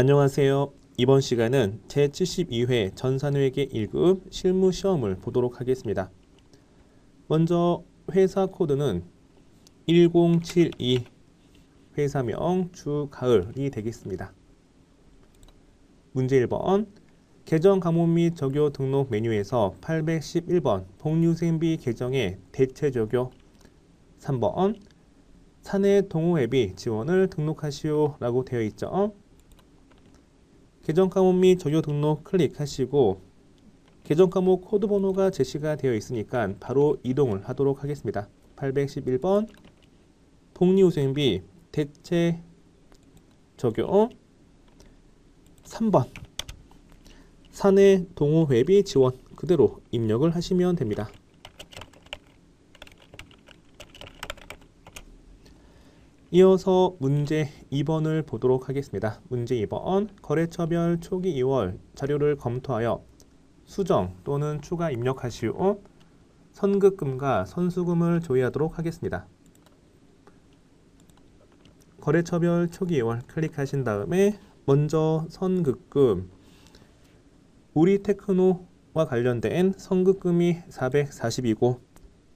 안녕하세요. 이번 시간은 제72회 전산회계 1급 실무 시험을 보도록 하겠습니다. 먼저 회사 코드는 1072 회사명 주 가을이 되겠습니다. 문제 1번 계정 감원 및 적요 등록 메뉴에서 811번 복류생비 계정의 대체 적요 3번 사내 동호회비 지원을 등록하시오 라고 되어 있죠. 계정 과목 및 적요 등록 클릭하시고 계정 과목 코드 번호가 제시가 되어 있으니까 바로 이동을 하도록 하겠습니다. 811번 복리후생비 대체 적용 3번 사내 동호회비 지원 그대로 입력을 하시면 됩니다. 이어서 문제 2번을 보도록 하겠습니다. 문제 2번 거래처별 초기 2월 자료를 검토하여 수정 또는 추가 입력하시오 선급금과 선수금을 조회하도록 하겠습니다. 거래처별 초기 2월 클릭하신 다음에 먼저 선급금 우리 테크노와 관련된 선급금이 440이고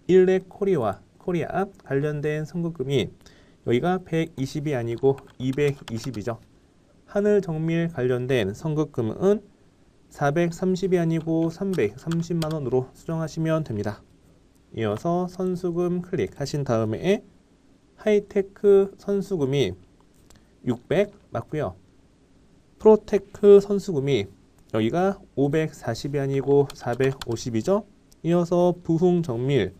일렉 코리와 코리아 관련된 선급금이 여기가 120이 아니고 220이죠. 하늘 정밀 관련된 선급금은 430이 아니고 330만 원으로 수정하시면 됩니다. 이어서 선수금 클릭하신 다음에 하이테크 선수금이 600 맞고요. 프로테크 선수금이 여기가 540이 아니고 450이죠. 이어서 부흥 정밀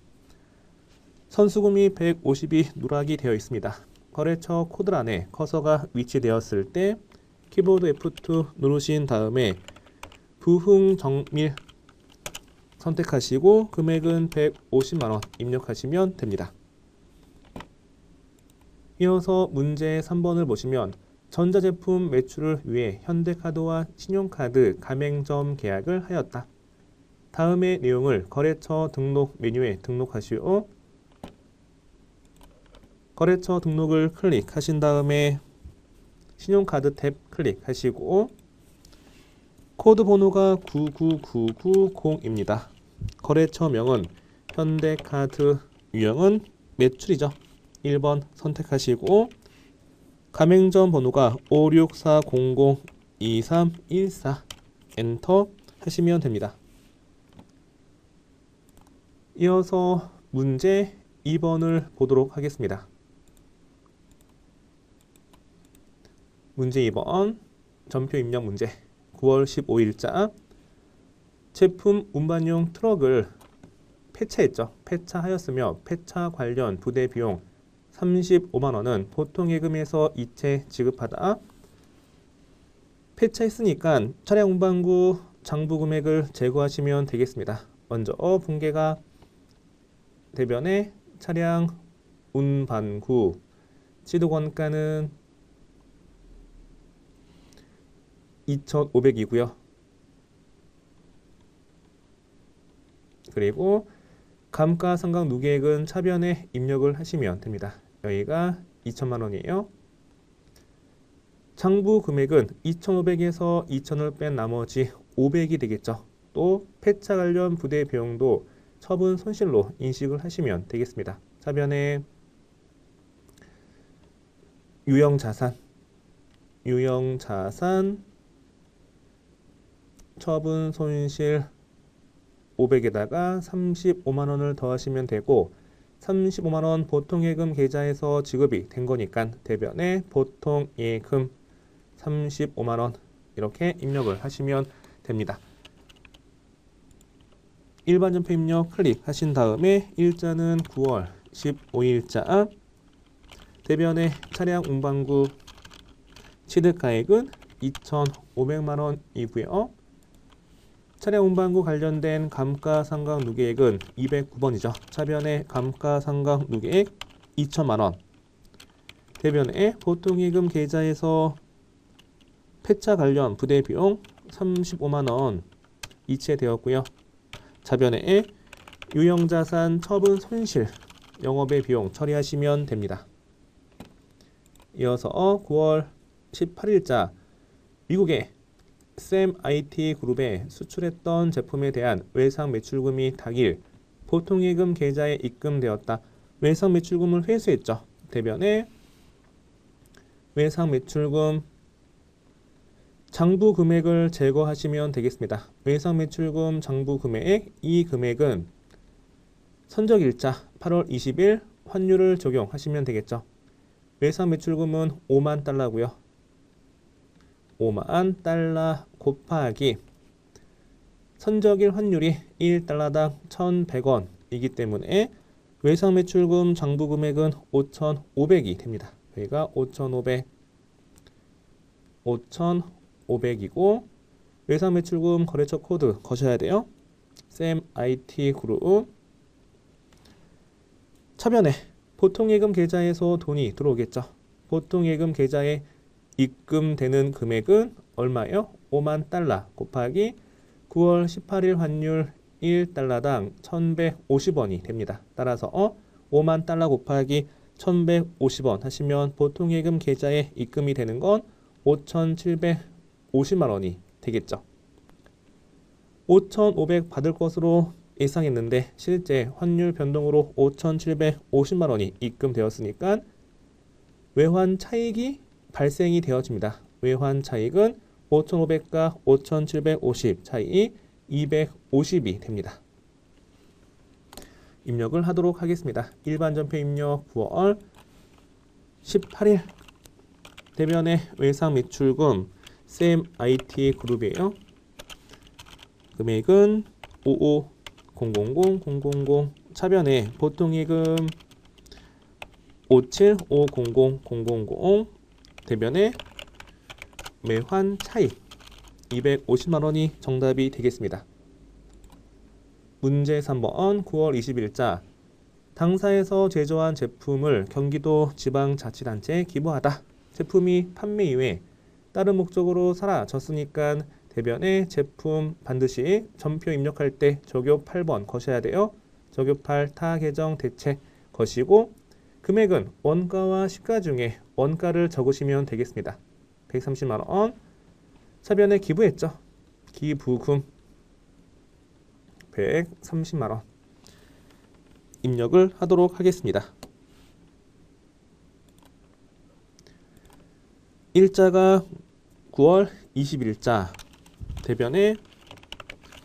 선수금이 150이 누락이 되어 있습니다. 거래처 코드란에 커서가 위치되었을 때 키보드 F2 누르신 다음에 부흥 정밀 선택하시고 금액은 150만원 입력하시면 됩니다. 이어서 문제 3번을 보시면 전자제품 매출을 위해 현대카드와 신용카드 가맹점 계약을 하였다. 다음의 내용을 거래처 등록 메뉴에 등록하시오. 거래처 등록을 클릭하신 다음에 신용카드 탭 클릭하시고 코드 번호가 99990입니다. 거래처명은 현대카드 유형은 매출이죠. 1번 선택하시고 가맹점 번호가 564002314 엔터 하시면 됩니다. 이어서 문제 2번을 보도록 하겠습니다. 문제 2번 전표 입력 문제 9월 15일자 제품 운반용 트럭을 폐차했죠. 폐차하였으며 폐차 관련 부대 비용 35만 원은 보통 예금에서 이체 지급하다. 폐차했으니까 차량 운반구 장부 금액을 제거하시면 되겠습니다. 먼저 분계가 대변에 차량 운반구 지도권가는 2,500이고요. 그리고 감가상각 누계액은 차변에 입력을 하시면 됩니다. 여기가 2천만 원이에요. 장부 금액은 2,500에서 2,000을 뺀 나머지 500이 되겠죠. 또 폐차 관련 부대 비용도 처분 손실로 인식을 하시면 되겠습니다. 차변에 유형 자산, 유형 자산 처분 손실 500에다가 35만 원을 더하시면 되고 35만 원 보통 예금 계좌에서 지급이 된 거니까 대변에 보통 예금 35만 원 이렇게 입력을 하시면 됩니다. 일반 전표 입력 클릭하신 다음에 일자는 9월 15일자 대변에 차량 운반구 취득가액은 2,500만 원이고요. 차량 운반구 관련된 감가상각 누계액은 209번이죠. 차변의 감가상각 누계액 2천만 원. 대변에 보통예금 계좌에서 폐차 관련 부대 비용 35만 원 이체되었고요. 자변에 유형자산 처분 손실 영업의 비용 처리하시면 됩니다. 이어서 9월 18일자 미국의 샘 IT 그룹에 수출했던 제품에 대한 외상 매출금이 당일 보통예금 계좌에 입금되었다. 외상 매출금을 회수했죠. 대변에 외상 매출금 장부 금액을 제거하시면 되겠습니다. 외상 매출금 장부 금액 이 금액은 선적일자 8월 20일 환율을 적용하시면 되겠죠. 외상 매출금은 5만 달러고요. 5만 달러 곱하기 선적일 환율이 1달러당 1,100원이기 때문에 외상 매출금 장부 금액은 5,500이 됩니다. 여기가 5,500 5,500이고 외상 매출금 거래처 코드 거셔야 돼요. 샘 IT 그룹 차변에 보통 예금 계좌에서 돈이 들어오겠죠. 보통 예금 계좌에 입금되는 금액은 얼마예요? 5만 달러 곱하기 9월 18일 환율 1달러당 1,150원이 됩니다. 따라서 어? 5만 달러 곱하기 1,150원 하시면 보통 예금 계좌에 입금이 되는 건 5,750만 원이 되겠죠. 5,500 받을 것으로 예상했는데 실제 환율 변동으로 5,750만 원이 입금되었으니까 외환 차익이 발생이 되어집니다. 외환 차익은 5,500과 5,750 차이 250이 됩니다. 입력을 하도록 하겠습니다. 일반 전표 입력 9월 18일 대변의 외상 매출금 샘 IT 그룹이에요. 금액은 550000000 차변에 보통예금 575000000 대변에 매환 차익 250만 원이 정답이 되겠습니다. 문제 3번 9월 20일자 당사에서 제조한 제품을 경기도 지방자치단체에 기부하다. 제품이 판매 이후에 다른 목적으로 사라졌으니까 대변에 제품 반드시 전표 입력할 때 적요 8번 거셔야 돼요. 적요 8 타 계정 대책 거시고 금액은 원가와 시가 중에 원가를 적으시면 되겠습니다. 130만 원 차변에 기부했죠. 기부금 130만 원 입력을 하도록 하겠습니다. 일자가 9월 20일자 대변에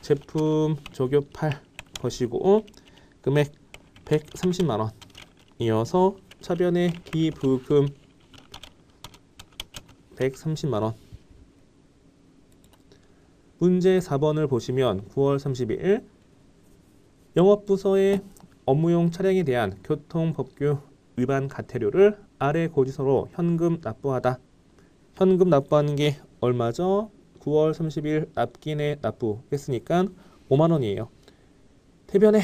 제품 적요팔 것이고 금액 130만 원 이어서 차변에 기부금 130만 원 문제 4번을 보시면 9월 30일 영업부서의 업무용 차량에 대한 교통법규 위반 과태료를 아래 고지서로 현금 납부하다. 현금 납부하는 게 얼마죠? 9월 30일 납기내 납부했으니까 5만 원이에요. 대변에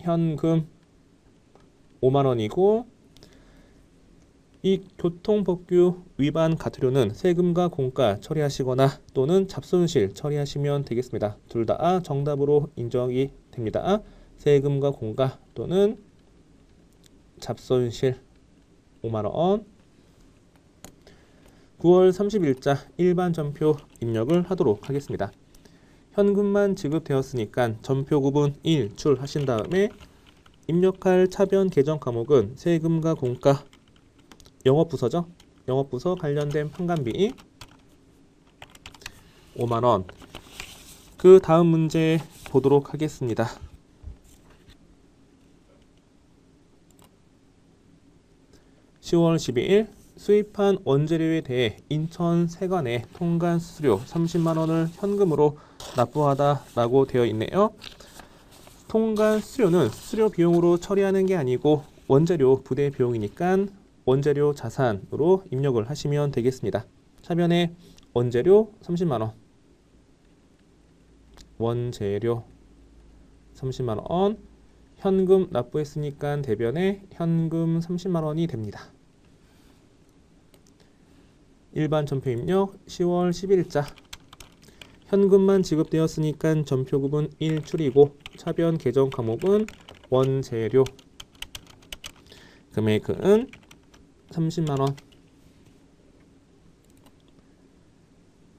현금 5만 원이고 이 교통법규 위반 과태료는 세금과 공가 처리하시거나 또는 잡손실 처리하시면 되겠습니다. 둘 다 정답으로 인정이 됩니다. 세금과 공가 또는 잡손실 5만 원 9월 30일자 일반 전표 입력을 하도록 하겠습니다. 현금만 지급되었으니까 전표 구분 1 출하신 다음에 입력할 차변 계정 과목은 세금과 공가 영업부서죠. 영업부서 관련된 판관비 5만원 그 다음 문제 보도록 하겠습니다. (10월 12일) 수입한 원재료에 대해 인천 세관에 통관 수수료 30만 원을 현금으로 납부하다라고 되어 있네요. 통관 수수료는 수수료 비용으로 처리하는 게 아니고 원재료 부대 비용이니까 원재료 자산으로 입력을 하시면 되겠습니다. 차변에 원재료 30만 원, 원재료 30만 원, 현금 납부했으니까 대변에 현금 30만 원이 됩니다. 일반 전표 입력 10월 10일자 현금만 지급되었으니까 전표급은 1출이고 차변 계정 과목은 원재료 금액은 30만 원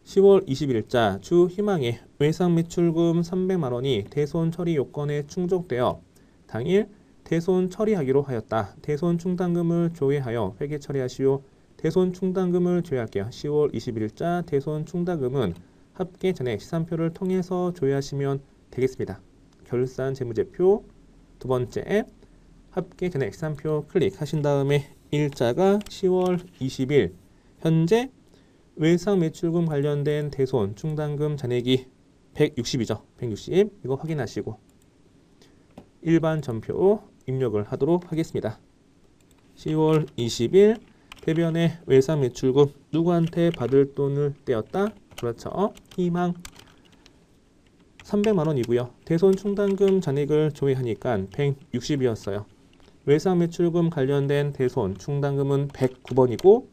10월 20일자 주 희망의 외상 매출금 300만 원이 대손 처리 요건에 충족되어 당일 대손 처리하기로 하였다. 대손 충당금을 조회하여 회계 처리하시오. 대손 충당금을 조회할게요. 10월 20일자 대손 충당금은 합계 전액 시산표를 통해서 조회하시면 되겠습니다. 결산 재무제표 두 번째 합계 전액 시산표 클릭하신 다음에 일자가 10월 20일 현재 외상 매출금 관련된 대손 충당금 잔액이 160이죠. 160 이거 확인하시고 일반 전표 입력을 하도록 하겠습니다. 10월 20일 대변의 외상 매출금 누구한테 받을 돈을 떼었다? 그렇죠. 희망 300만 원이고요. 대손 충당금 잔액을 조회하니까 160이었어요. 외상 매출금 관련된 대손 충당금은 109번이고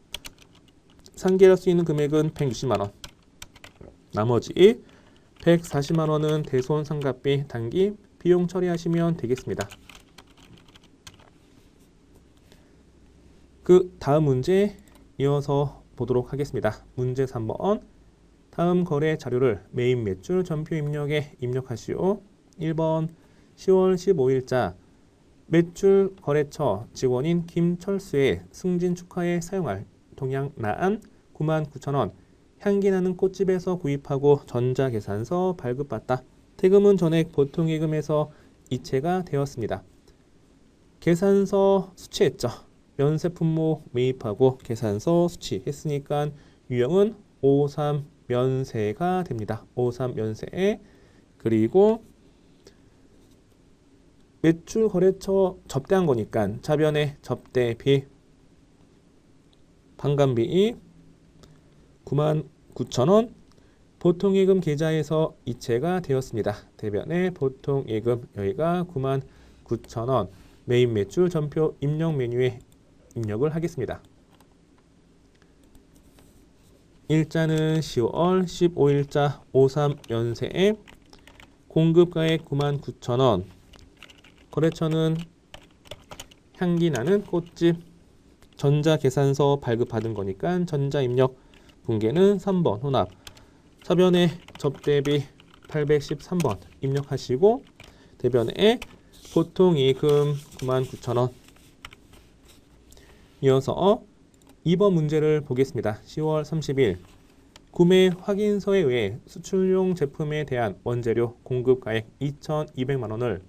상계할 수 있는 금액은 160만 원. 나머지 140만 원은 대손 상각비 단기 비용 처리하시면 되겠습니다. 그 다음 문제 이어서 보도록 하겠습니다. 문제 3번 다음 거래 자료를 메인 매출 전표 입력에 입력하시오. 1번 10월 15일자 매출 거래처 직원인 김철수의 승진 축하에 사용할 동양 나안 99,000원 향기나는 꽃집에서 구입하고 전자계산서 발급받다. 태금은 전액 보통예금에서 이체가 되었습니다. 계산서 수취했죠. 면세 품목 매입하고 계산서 수취했으니까 유형은 53 면세가 됩니다. 53 면세 그리고 매출 거래처 접대한 거니까 차변의 접대비 반감비 99,000원 보통 예금 계좌에서 이체가 되었습니다. 대변의 보통 예금 여기가 99,000원 메인 매출 전표 입력 메뉴에 입력을 하겠습니다. 일자는 10월 15일자 53연세에 공급가액 99,000원 거래처는 향기 나는 꽃집 전자계산서 발급받은 거니까 전자입력 분계는 3번 혼합. 서변에 접대비 813번 입력하시고 대변에 보통이금 99,000원. 이어서 2번 문제를 보겠습니다. 10월 30일. 구매 확인서에 의해 수출용 제품에 대한 원재료 공급가액 2,200만 원을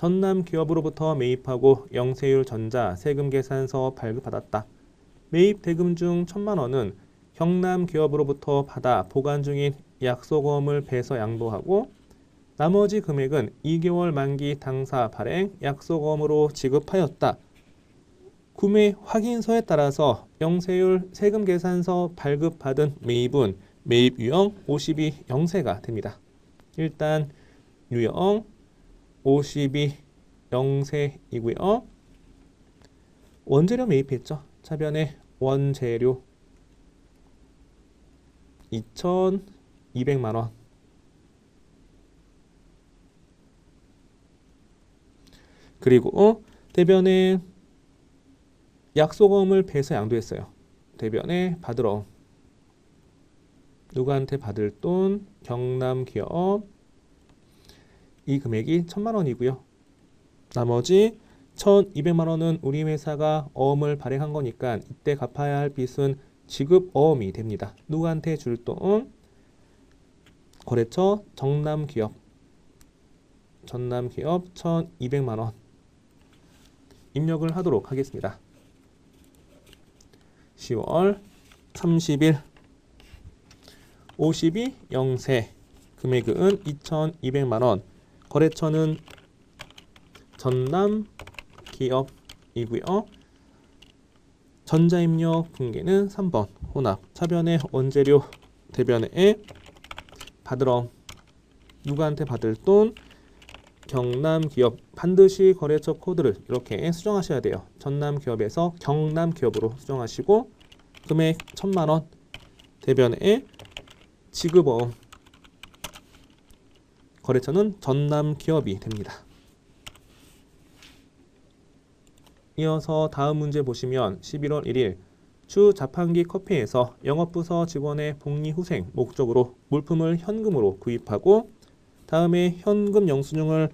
전남 기업으로부터 매입하고 영세율 전자 세금 계산서 발급받았다. 매입 대금 중 1천만 원은 경남 기업으로부터 받아 보관 중인 약소금을 배서 양도하고 나머지 금액은 2개월 만기 당사 발행 약소금으로 지급하였다. 구매 확인서에 따라서 영세율 세금 계산서 발급받은 매입은 매입 유형 52 영세가 됩니다. 일단 유형 52 영세이고요. 원재료 매입했죠. 차변에 원재료 2,200만 원. 그리고 대변에 약소금을 배서 양도했어요. 대변에 받으러 누구한테 받을 돈 경남 기업 이 금액이 천만 원이고요. 나머지 1,200만 원은 우리 회사가 어음을 발행한 거니까 이때 갚아야 할 빚은 지급 어음이 됩니다. 누구한테 줄 돈? 거래처 정남 기업 전남 기업 1,200만 원 입력을 하도록 하겠습니다. 10월 30일 52 영세 금액은 2,200만 원 거래처는 전남 기업이고요. 전자입력 분계는 3번 혼합 차변의 원재료 대변에 받으러 누구한테 받을 돈 경남 기업 반드시 거래처 코드를 이렇게 수정하셔야 돼요. 전남 기업에서 경남 기업으로 수정하시고 금액 천만 원 대변에 지급어음 거래처는 전남 기업이 됩니다. 이어서 다음 문제 보시면 11월 1일 주 자판기 커피에서 영업부서 직원의 복리후생 목적으로 물품을 현금으로 구입하고 다음에 현금 영수증을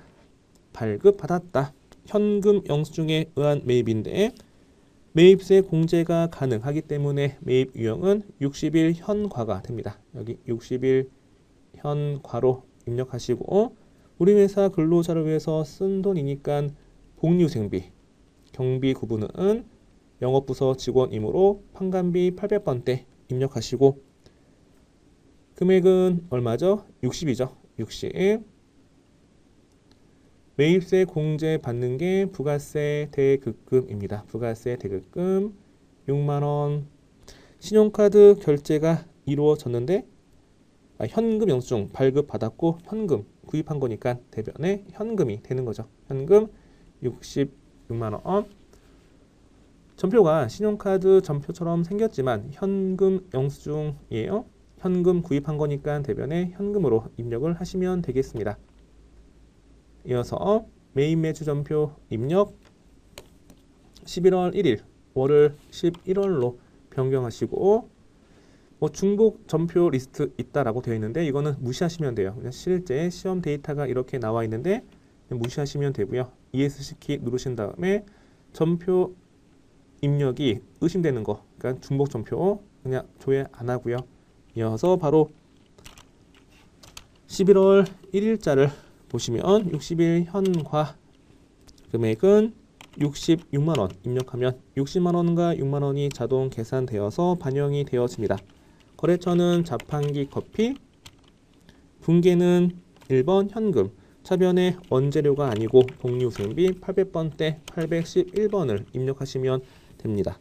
발급받았다. 현금 영수증에 의한 매입인데 매입세 공제가 가능하기 때문에 매입 유형은 60일 현과가 됩니다. 여기 60일 현과로 입력하시고 우리 회사 근로자를 위해서 쓴 돈이니까 복리후생비, 경비 구분은 영업부서 직원이므로 판관비 800번대 입력하시고 금액은 얼마죠? 60이죠. 60. 매입세 공제 받는 게 부가세 대급금입니다. 부가세 대급금 6만 원. 신용카드 결제가 이루어졌는데 아, 현금 영수증 발급 받았고 현금 구입한 거니까 대변에 현금이 되는 거죠. 현금 66만 원. 전표가 신용카드 전표처럼 생겼지만 현금 영수증이에요. 현금 구입한 거니까 대변에 현금으로 입력을 하시면 되겠습니다. 이어서 메인 매주 전표 입력 11월 1일 월을 11월로 변경하시고 뭐 중복 전표 리스트 있다라고 되어 있는데 이거는 무시하시면 돼요. 그냥 실제 시험 데이터가 이렇게 나와 있는데 무시하시면 되고요. ESC 키 누르신 다음에 전표 입력이 의심되는 거, 그러니까 중복 전표 그냥 조회 안 하고요. 이어서 바로 11월 1일자를 보시면 60일 현과 금액은 66만 원 입력하면 60만 원과 6만 원이 자동 계산되어서 반영이 되어집니다. 거래처는 자판기 커피, 분계는 1번 현금, 차변에 원재료가 아니고 복리후생비 800번대 811번을 입력하시면 됩니다.